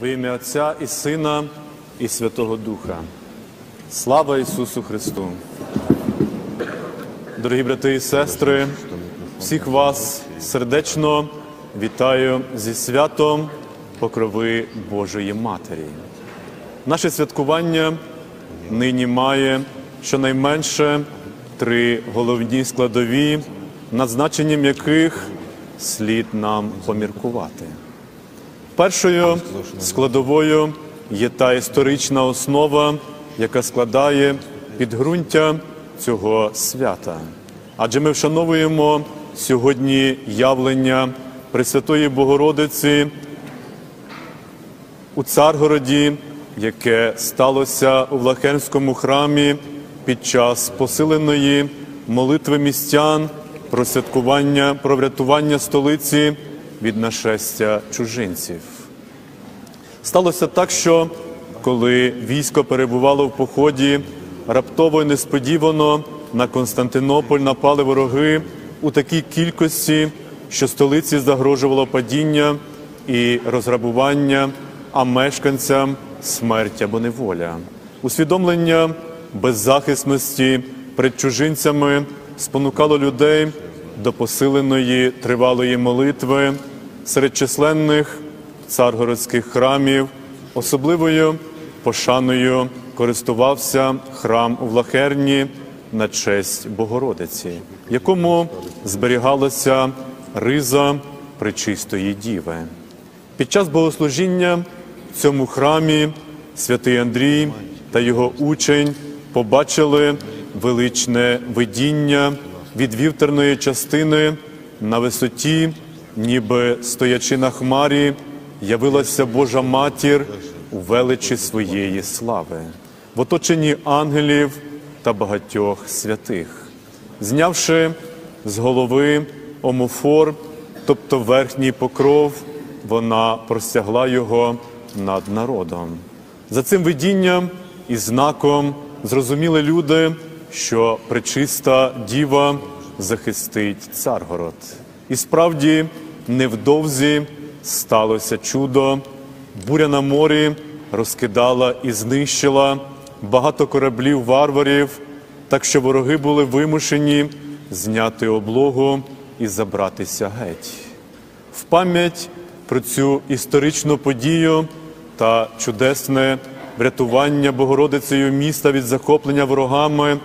Во ім'я Отця і Сина, і Святого Духа. Слава Ісусу Христу! Дорогі брати і сестри, всіх вас сердечно вітаю зі святом Покрови Божої Матері. Наше святкування нині має щонайменше три головні складові, над значенням яких слід нам поміркувати. Першою складовою є та історична основа, яка складає підґрунтя цього свята. Адже ми вшановуємо сьогодні явлення Пресвятої Богородиці у Царгороді, яке сталося у Влахенському храмі під час посиленої молитви містян про святкування, про врятування столиці від нашестя чужинців. Сталося так, що коли військо перебувало в поході, раптово і несподівано на Константинополь напали вороги у такій кількості, що столиці загрожувало падіння і розграбування, а мешканцям смерть або неволя. Усвідомлення беззахисності перед чужинцями спонукало людей до посиленої тривалої молитви серед численних царгородських храмів, особливою пошаною користувався храм у Влахерні на честь Богородиці, якому зберігалася риза Пречистої Діви. Під час богослужіння в цьому храмі святий Андрій та його учень побачили величне видіння від вівтерної частини на висоті, ніби стоячи на хмарі, явилася Божа матір у величі своєї слави, в оточенні ангелів та багатьох святих, знявши з голови омофор, тобто верхній покров, вона простягла його над народом. За цим видінням і знаком зрозуміли люди, що пречиста діва захистить Царгород. І справді невдовзі сталося чудо. Буря на морі розкидала і знищила багато кораблів варварів, так що вороги були вимушені зняти облогу і забратися геть. В пам'ять про цю історичну подію та чудесне врятування Богородицею міста від захоплення ворогами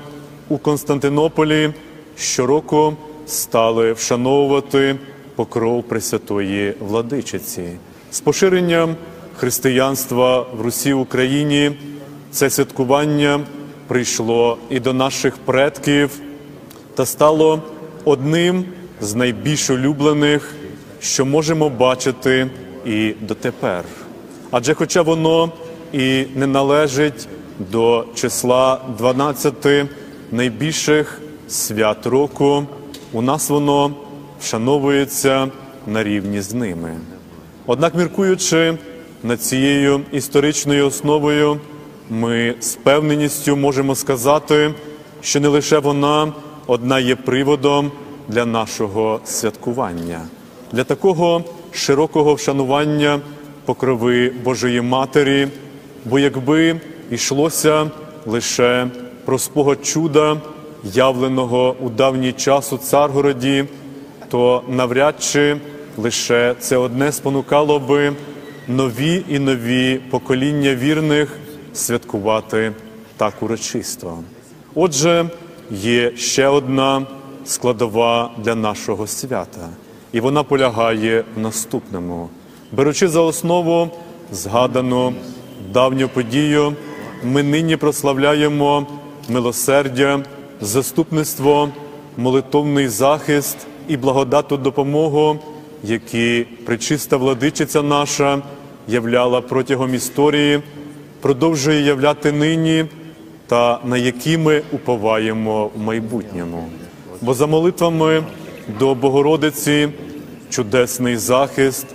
у Константинополі щороку стали вшановувати покров Пресвятої Владичиці. З поширенням християнства в Русі Україні це святкування прийшло і до наших предків та стало одним з найбільш улюблених, що можемо бачити і дотепер. Адже, хоча воно і не належить до числа 12 найбільших свят року, у нас воно вшановується на рівні з ними. Однак, міркуючи над цією історичною основою, ми з певненістю можемо сказати, що не лише вона одна є приводом для нашого святкування, для такого широкого вшанування покрови Божої Матері, бо якби йшлося лише про спогад чуда, явленого у давній час у Царгороді, то навряд чи лише це одне спонукало би нові і нові покоління вірних святкувати так урочисто. Отже, є ще одна складова для нашого свята, і вона полягає в наступному. Беручи за основу згадану давню подію, ми нині прославляємо милосердя, заступництво, молитовний захист і благодатну допомогу, які причиста владичиця наша являла протягом історії, продовжує являти нині та на які ми уповаємо в майбутньому. Бо за молитвами до Богородиці чудесний захист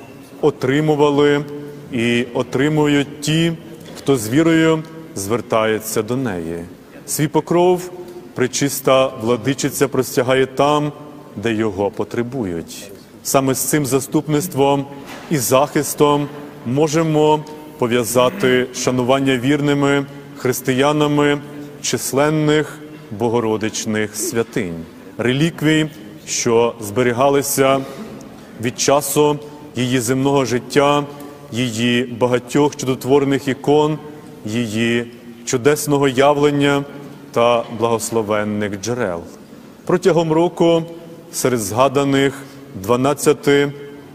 отримували і отримують ті, хто з вірою звертається до неї. Свій покров причиста владичиця простягає там, де його потребують. Саме з цим заступництвом і захистом можемо пов'язати шанування вірними християнами численних богородичних святинь, реліквій, що зберігалися від часу її земного життя, її багатьох чудотворних ікон, її чудесного явлення та благословенних джерел. Протягом року серед згаданих 12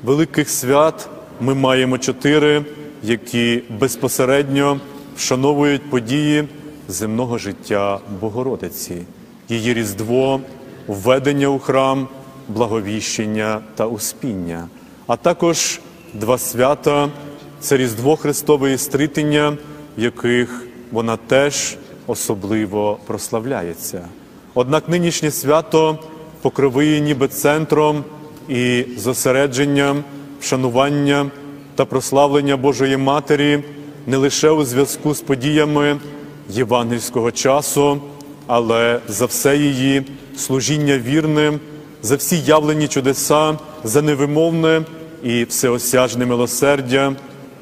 великих свят ми маємо чотири, які безпосередньо вшановують події земного життя Богородиці, її Різдво, введення у храм, благовіщення та успіння, а також два свята. Це Різдво Христове і Стритення, в яких вона теж особливо прославляється. Однак нинішнє свято покровиє ніби центром і зосередженням вшанування та прославлення Божої Матері не лише у зв'язку з подіями євангельського часу, але за все її служіння вірним, за всі явлені чудеса, за невимовне і всеосяжне милосердя,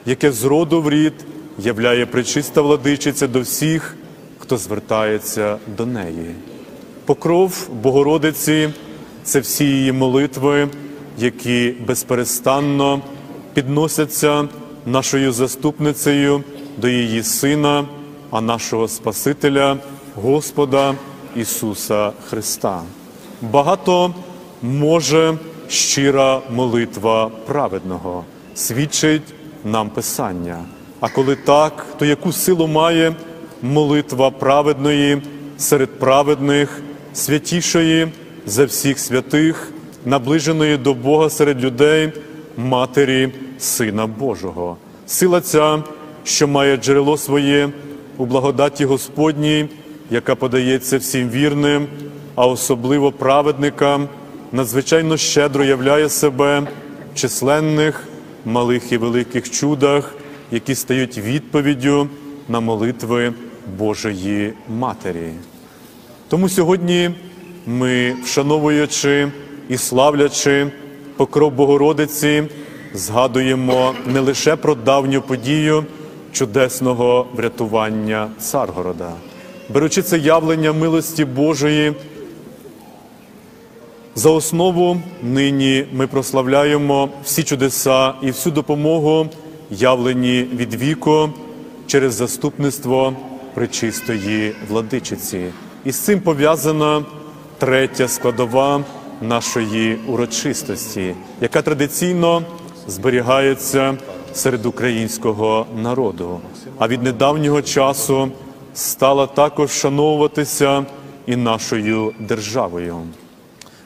яке з роду в рід являє пречиста владичиця до всіх, хто звертається до неї. Покров Богородиці це всі її молитви, які безперестанно підносяться нашою заступницею до її Сина, а нашого Спасителя, Господа Ісуса Христа. Багато може щира молитва праведного, свідчить нам Писання. А коли так, то яку силу має молитва праведної серед праведних, святішої за всіх святих, наближеної до Бога серед людей, Матері Сина Божого. Сила ця, що має джерело своє у благодаті Господній, яка подається всім вірним, а особливо праведникам, надзвичайно щедро являє себе в численних малих і великих чудах, які стають відповіддю на молитви Божої Матері. Тому сьогодні ми, вшановуючи і славлячи покров Богородиці, згадуємо не лише про давню подію чудесного врятування Царгорода, беручи це явлення милості Божої. За основу нині ми прославляємо всі чудеса і всю допомогу, явлені від віку через заступництво пречистої владичиці. І з цим пов'язана третя складова нашої урочистості, яка традиційно зберігається серед українського народу, а від недавнього часу стала також вшановуватися і нашою державою.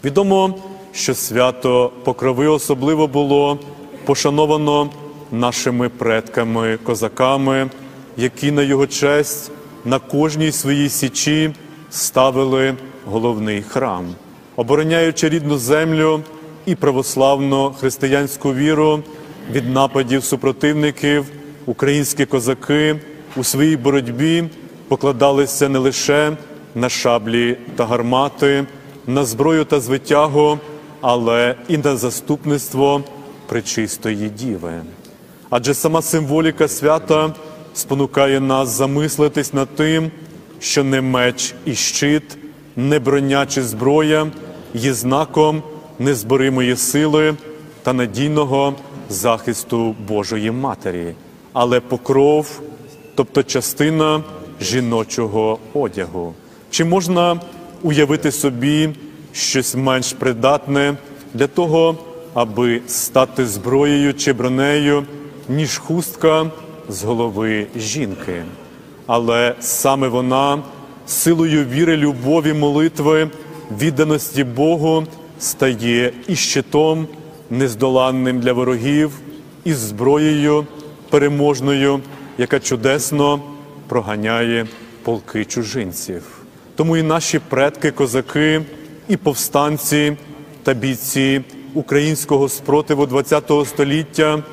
Відомо, що свято Покрови особливо було пошановано нашими предками, козаками, які на його честь на кожній своїй січі ставили головний храм, обороняючи рідну землю і православну християнську віру від нападів супротивників, українські козаки у своїй боротьбі покладалися не лише на шаблі та гармати, на зброю та звитягу, але і на заступництво пречистої діви. Адже сама символіка свята спонукає нас замислитись над тим, що не меч і щит, не броня чи зброя є знаком незборимої сили та надійного захисту Божої Матері, але покров, тобто частина жіночого одягу. Чи можна уявити собі щось менш придатне для того, аби стати зброєю чи бронею, ніж хустка з голови жінки? Але саме вона силою віри, любові, молитви, відданості Богу стає і щитом нездоланним для ворогів, і зброєю переможною, яка чудесно проганяє полки чужинців. Тому і наші предки, козаки, і повстанці та бійці українського спротиву ХХ століття,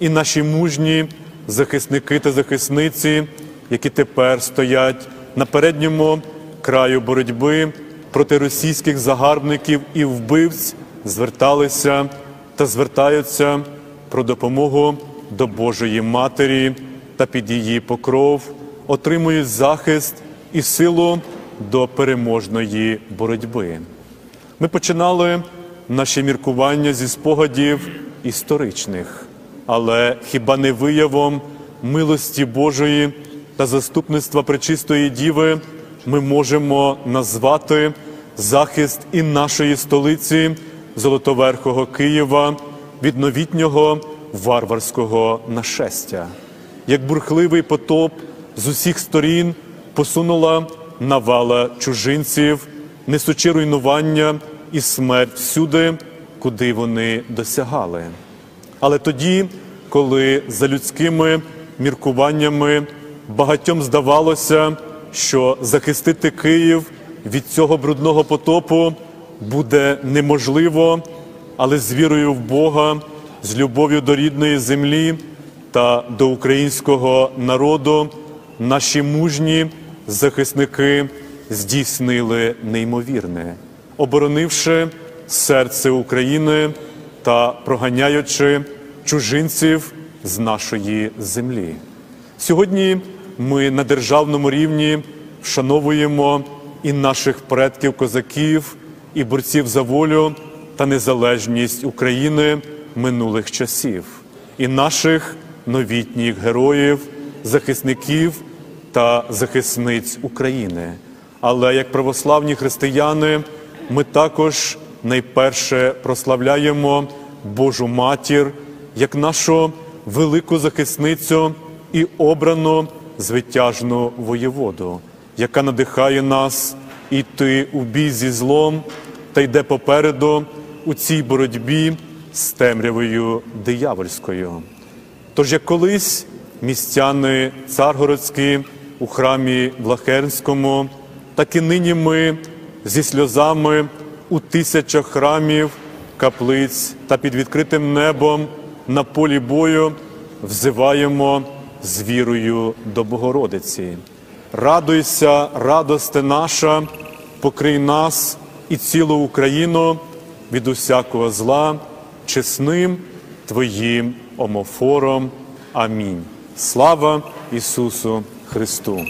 і наші мужні захисники та захисниці, які тепер стоять на передньому краю боротьби проти російських загарбників і вбивць, зверталися та звертаються про допомогу до Божої Матері та під її покров отримують захист і силу до переможної боротьби. Ми починали наші міркування зі спогадів історичних, але хіба не виявом милості Божої та заступництва Пречистої Діви ми можемо назвати захист і нашої столиці Золотоверхого Києва від новітнього варварського нашестя, як бурхливий потоп з усіх сторін посунула навала чужинців, несучи руйнування і смерть всюди, куди вони досягали. Але тоді, коли за людськими міркуваннями багатьом здавалося, що захистити Київ від цього брудного потопу буде неможливо, але з вірою в Бога, з любов'ю до рідної землі та до українського народу, наші мужні захисники здійснили неймовірне, оборонивши серце України та проганяючи чужинців з нашої землі. Сьогодні ми на державному рівні вшановуємо і наших предків козаків, і борців за волю та незалежність України минулих часів, і наших новітніх героїв, захисників та захисниць України. Але як православні християни, ми також найперше прославляємо Божу матір як нашу велику захисницю і обрану звитяжну воєводу, яка надихає нас іти у бій зі злом та йде попереду у цій боротьбі з темрявою диявольською. Тож як колись містяни царгородські у храмі Влахернському, так і нині ми зі сльозами у тисячах храмів, каплиць та під відкритим небом на полі бою взиваємо з вірою до Богородиці. Радуйся, радосте наша, покрий нас і цілу Україну від усякого зла, чесним Твоїм омофором. Амінь. Слава Ісусу Христу!